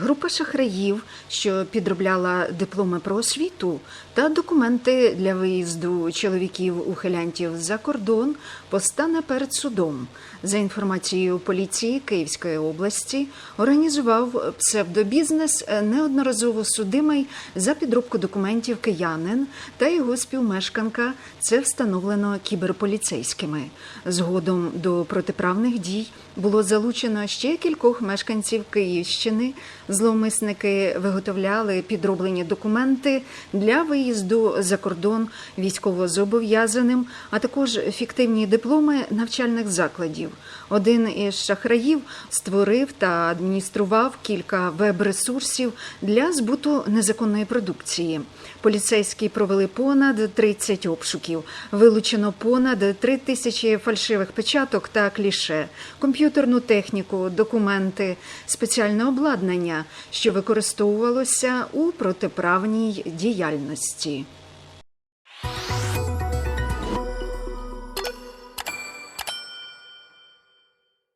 Група шахраїв, що підробляла дипломи про освіту та документи для виїзду чоловіків ухилянтів за кордон, постане перед судом. За інформацією поліції Київської області, організував псевдобізнес неодноразово судимий за підробку документів киянин та його співмешканка. Це встановлено кіберполіцейськими. Згодом до протиправних дій було залучено ще кількох мешканців Київщини. Зловмисники виготовляли підроблені документи для виїзду за кордон військовозобов'язаним, а також фіктивні дипломи навчальних закладів. Один із шахраїв створив та адміністрував кілька веб-ресурсів для збуту незаконної продукції. Поліцейські провели понад 30 обшуків. Вилучено понад 3 тисячі фальшивих печаток та кліше, комп'ютерну техніку, документи, спеціальне обладнання, що використовувалося у протиправній діяльності.